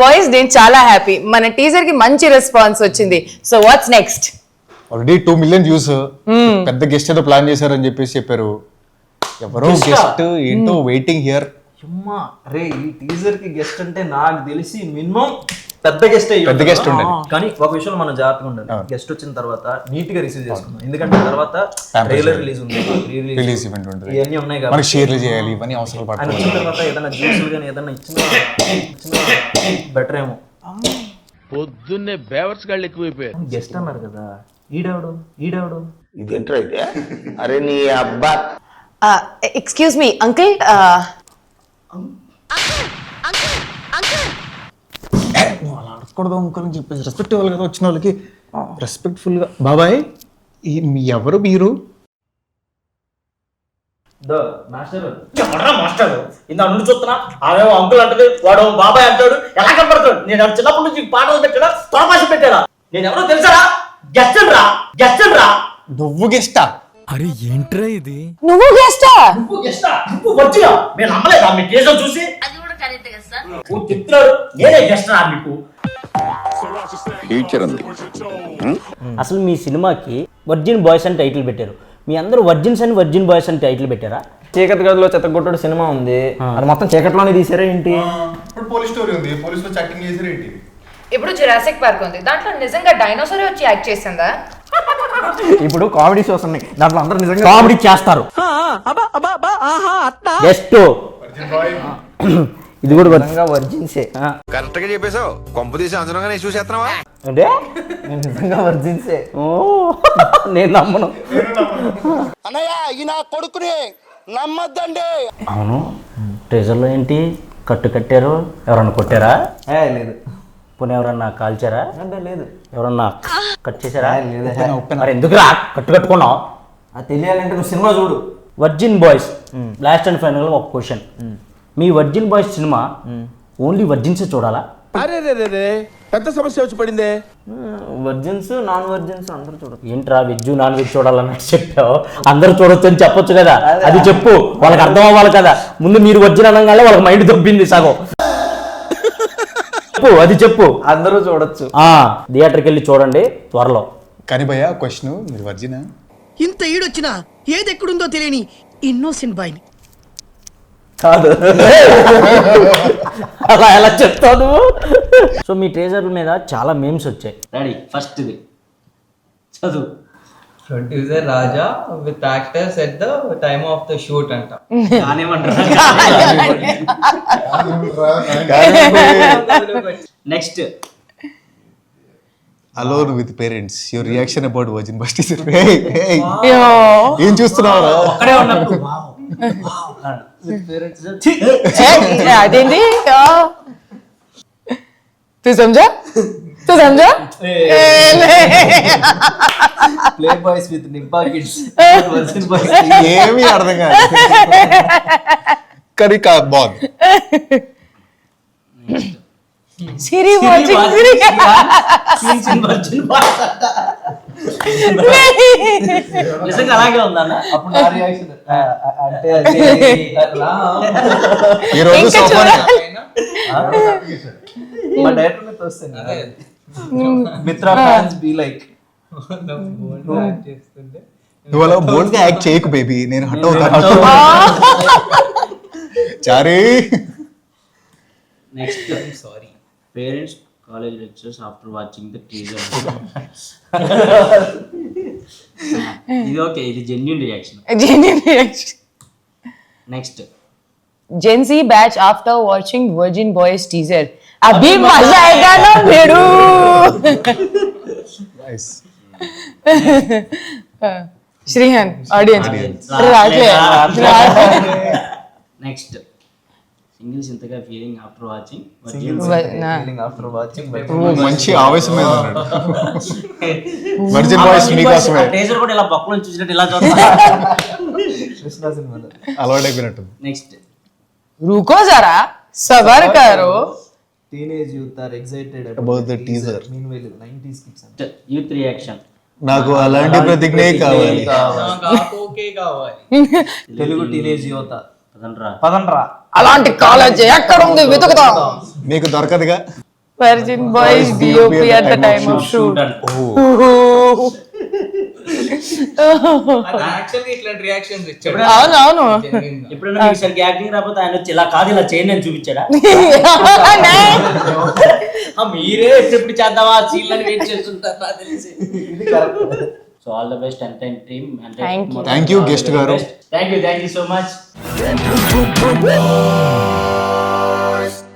Boys నేను చాలా happy మన టీజర్కి మంచి రెస్పాన్స్ వచ్చింది. So what's next already two million views పెద్ద గెస్ట్ ఏదో ప్లాన్ చేశారని చెప్పేసి చెప్పారు. ఎవరో గెస్ట్ ఏంటో వెయిటింగ్ హియర్ అమ్మా అరే ఈ టీజర్కి గెస్ట్ అంటే నాకు తెలిసి మినిమం పెద్ద గెస్ట్ పెద్ద guest ఉండాలి. కానీ ఒక విషయంలో మనం జాగ్రత్తగా ఉండాలి. గెస్ట్ వచ్చిన తర్వాత నీట్గా రిసీవ్ చేసుకుందాం. ఎందుకంటే తర్వాత ట్రైలర్ రిలీజ్ ఉంది. రిలీజ్ ఈవెంట్ ఉంటుంది. ఇవన్నీ ఉన్నాయి మనకి కాబట్టి షేర్లు చేయాలి ఇవన్నీ అవసరాలు ఆయన పడతాయి వచ్చిన తర్వాత ఏదైనా జ్యూసులు కానీ ఏదైనా ఇచ్చిన ఇచ్చిన బెటర్ ఏమో. పొద్దున్నే బేవర్స్ గాళ్ళు ఎక్కువైపోయారు. గెస్ట్ అన్నారు కదా. ఈడెవడు? ఈడెవడు? ఇదేంట్రా అయితే అరే నీ అబ్బా. ఎక్స్క్యూజ్ మీ అంకిల్ అడగకూడదు అంకుల్ అని చెప్పేసి రెస్పెక్ట్ ఇవ్వాలి కదా వచ్చిన వాళ్ళకి రెస్పెక్ట్ఫుల్గా బాబాయ్ ఈ మీ ఎవరు మీరు? The master. మాస్టర్? ఇంత నుండి చూస్తున్నా ఆమె అంకుల్ అంటది వాడు బాబాయ్ అంటాడు ఎలా కనపడతాడు? నేను చిన్నప్పటి నుంచి పాటలు పెట్టాడా తొడపాసి పెట్టాడా నేను ఎవరో తెలుసారా? గెస్ట్ రా గెస్ట్? రా నువ్వు గెస్టా నువ్వు గెస్టా? నువ్వు గెస్ట్? నువ్వు వచ్చినా నేను నమ్మలేదా? మీ కేసులో చూసి? అది కూడా కరెక్ట్ కదా నేనే గెస్ట్ రా మీకు? ఫ్యూచర్ ఉంది. అసలు మీ సినిమాకి వర్జిన్ బాయ్స్ అని టైటిల్ పెట్టారు. మీ అందరూ వర్జిన్స్ అని వర్జిన్ బాయ్స్ అని టైటిల్ పెట్టారా? చీకటి గదిలో చెత్తగొట్టుడు సినిమా ఉంది. అది మొత్తం చీకట్లోనే తీసారా ఏంటి? ఇప్పుడు పోలీస్ స్టోరీ ఉంది. పోలీస్లో చేసారు ఏంటి? ఇప్పుడు జురాసిక్ పార్క్ ఉంది. దాంట్లో నిజంగా డైనోసార్ వచ్చి యాక్ట్ చేసిందా? ఇప్పుడు కామెడీ షోస్ ఉన్నాయి. దాంట్లో అందరూ నిజంగా కామెడీ చేస్తారు. జస్ట్ ఇది కూడా వర్జిన్సే కరెక్ట్గా చెప్పేశావు. కొంప తీసి అంచనాగా నేను చూసేస్తున్నావా అంటే? నేను నిజంగా వర్జిన్సే ఓ. నేను నమ్మను. అన్నయ్య ఈ నా కొడుకుని నమ్మద్దండి. అవును. ట్రెజర్లో ఏంటి? కట్టు కట్టారు. ఎవరన్నా కొట్టారా? ఏ లేదు. పోనీ ఎవరన్నా కాల్చారా? అంటే లేదు. ఎవరన్నా కట్ చేశారా? లేదు. మరి ఎందుకురా కట్టు కట్టుకున్నావు? అది తెలియాలంటే నువ్వు సినిమా చూడు. Virgin Boys last and final ఒక క్వశ్చన్ మీ వర్జిన్ బాయ్స్ సినిమా ఓన్లీ వర్జిన్సే చూడాలా? అరే పెద్ద సమస్య వచ్చి పడిందే. వర్జిన్స్ నాన్ వర్జిన్స్ అందరూ చూడదు ఏంట్రా వెజ్ నాన్ వెజ్ చూడాలన్నట్టు చెప్పావు? అందరూ చూడొచ్చు అని చెప్పొచ్చు కదా? అది చెప్పు. వాళ్ళకి అర్థం అవ్వాలి కదా. ముందు మీరు వర్జిన్ అనగానే వాళ్ళకి మైండ్ దొబ్బింది సగం. చెప్పు అది చెప్పు. అందరూ చూడొచ్చు. ఆ థియేటర్కి వెళ్ళి చూడండి త్వరలో. కానీ భయ్య క్వశ్చన్ మీరు వర్జినా ఇంత ఈడొచ్చినా ఏది ఎక్కడుందో తెలియని ఇన్నోసెంట్ బాయ్ని. కాదు. అలా ఎలా చెప్తావు నువ్వు? సో మీ ట్రేజర్ మీద చాలా మేమ్స్ వచ్చాయి. రెడీ ఫస్ట్ ఇది చదువు producer Raja with actors at the time of the shoot అంట. Next alone with parents your reaction about Virgin bust ఏం చూస్తున్నావు? అక్కడే అదేంటి తు సంజా తు సంజా ప్లే బాయ్స్ విత్ నిబ్బా కిడ్స్ ఏమీ అర్థం కాదు కర్రీ కా బాగుంది సిరి వాచింగ్ సిరి కించిన్ వర్జిన్ బాస్ నిజంగా అలాగే ఉందన్న అప్పుడు నా రియాక్షన్ అంటే అది ఈ రోజు మా డైరెక్టర్ మీద వస్తుంది మిత్రా ఫ్యాన్స్ బి లైక్. చేస్తుంటే నువ్వు అలా బోల్డ్గా యాక్ట్ చేయకు బేబీ. నేను హట్ అవుతాను చారీ. Next sorry parents college lecturers after watching the teaser ఇది ఓకే ఇది genuine reaction genuine reaction next Gen Z batch after watching Virgin Boys teaser. अभी मजा आएगा ना भिड़ू श्रीहन ऑडियंस నెక్స్ట్ సింగిల్స్ ఇంతగా feeling after watching feeling after watching మంచి ఆవేశం మీద ఉన్నాడు వర్జిన్ బాయ్స్ మీకోసమే టీజర్ కూడా ఇలా బొక్కలను చూసినట్టు ఇలా చూస్తా కృష్ణ సినిమాలో అలవాటు అయిపోయినట్టుంది నెక్స్ట్ रुको जरा सबर करो teenage youth are excited About the teaser. Mean well 90s kids అంటే యూత్ రియాక్షన్ నాకు అలాంటి ప్రతిజ్ఞే కావాలి నాకు ఓకే కావాలి తెలుగు టీనేజ్ యువత పదండ్రా పదండ్రా అలాంటి కాలేజ్ ఎక్కడ ఉంది వెతుకుతాం. మీకు దొరకదుగా? The time of shoot. యాక్చువల్గా ఇట్లాంటి రియాక్షన్స్ ఇచ్చాడు. అవును అవును. ఎప్పుడైనా యాక్టింగ్ రాకపోతే ఆయన వచ్చి ఇలా కాదు ఇలా చేయండి అని చూపించాడా? ఆ, మీరే ఎప్పుడు చేద్దామా? సీన్ అని వెయిట్ చేస్తుంటారు తెలిసి. So all the best and team అంటే Thank you. Thank you, guest గారు. Thank you thank you so much